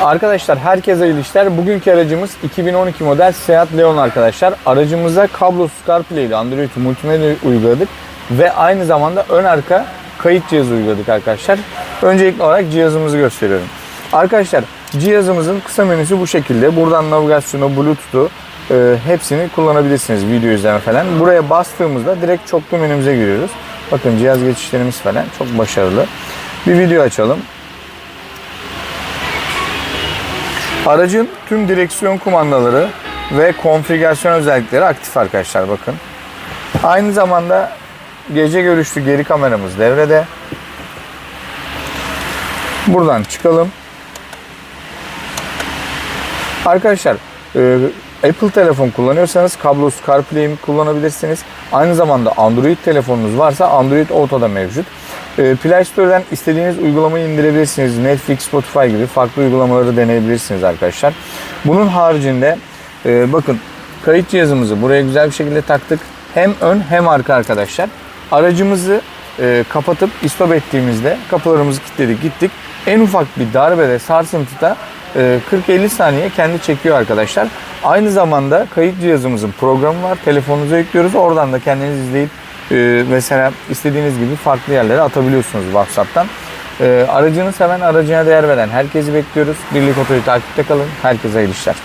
Arkadaşlar herkese hayırlı işler. Bugünkü aracımız 2012 model Seat Leon arkadaşlar. Aracımıza kablosuz CarPlay ile Android multimedya uyguladık ve aynı zamanda ön arka kayıt cihazı uyguladık arkadaşlar. Öncelikli olarak cihazımızı gösteriyorum. Arkadaşlar cihazımızın kısa menüsü bu şekilde. Buradan navigasyonu, Bluetooth'u e, hepsini kullanabilirsiniz video izleme falan. Buraya bastığımızda direkt çoklu menümüze giriyoruz. Bakın cihaz geçişlerimiz falan çok başarılı. Bir video açalım. Aracın tüm direksiyon kumandaları ve konfigürasyon özellikleri aktif arkadaşlar bakın. Aynı zamanda gece görüşlü geri kameramız devrede. Buradan çıkalım. Arkadaşlar e, Apple telefon kullanıyorsanız kablosuz CarPlay'i kullanabilirsiniz. Aynı zamanda Android telefonunuz varsa Android Auto'da mevcut. E, Play Store'dan istediğiniz uygulamayı indirebilirsiniz. Netflix, Spotify gibi farklı uygulamaları deneyebilirsiniz arkadaşlar. Bunun haricinde e, bakın kayıt cihazımızı buraya güzel bir şekilde taktık. Hem ön hem arka arkadaşlar. Aracımızı e, kapatıp istop ettiğimizde kapılarımızı kilitledik gittik. En ufak bir darbede sarsıntıda e, 40-50 saniye kendi çekiyor arkadaşlar. Aynı zamanda kayıt cihazımızın programı var. Telefonunuza yüklüyoruz. Oradan da kendiniz izleyip e, mesela istediğiniz gibi farklı yerlere atabiliyorsunuz WhatsApp'tan. E, aracını seven, aracına değer veren herkesi bekliyoruz. Birlik Oto'yu takipte kalın. Herkese hayırlı işler.